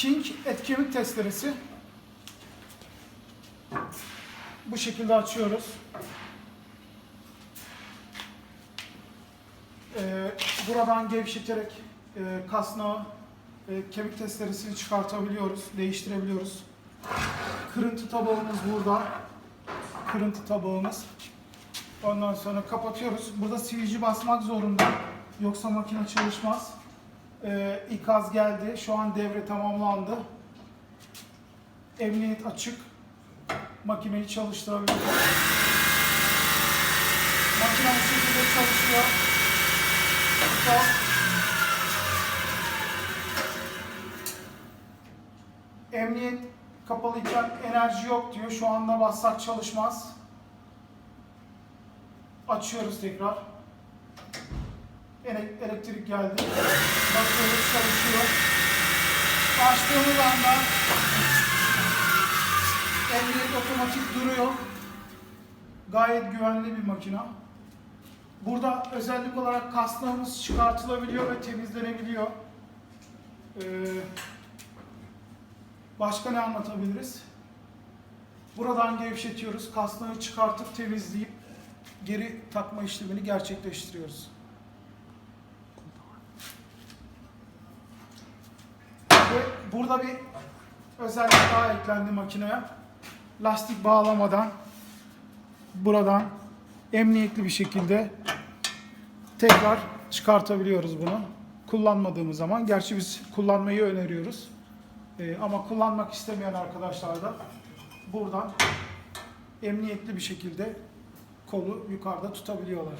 King et kemik testeresi. Bu şekilde açıyoruz. Ee, buradan gevşeterek e, kasnağı e, kemik testeresini çıkartabiliyoruz, değiştirebiliyoruz. Kırıntı tabağımız burada. Kırıntı tabağımız. Ondan sonra kapatıyoruz. Burada sivici basmak zorunda. Yoksa makine çalışmaz. Ee, ikaz geldi. Şu an devre tamamlandı. Emniyet açık. Makineyi çalıştırabiliyoruz. Makine bu şekilde çalışıyor. Stop. Emniyet kapalıyken enerji yok diyor. Şu anda bassak çalışmaz. Açıyoruz tekrar. Ele- Elektrik geldi. Bakıyoruz çalışıyor. Açtığımız anda emniyet otomatik duruyor. Gayet güvenli bir makina. Burada özellik olarak kasnağımız çıkartılabiliyor ve temizlenebiliyor. Ee, başka ne anlatabiliriz? Buradan gevşetiyoruz. Kasnağı çıkartıp temizleyip geri takma işlemini gerçekleştiriyoruz. Ve burada bir özellik daha eklendi makineye. Lastik bağlamadan buradan emniyetli bir şekilde tekrar çıkartabiliyoruz bunu. Kullanmadığımız zaman, gerçi biz kullanmayı öneriyoruz. Ee, ama kullanmak istemeyen arkadaşlar da buradan emniyetli bir şekilde kolu yukarıda tutabiliyorlar.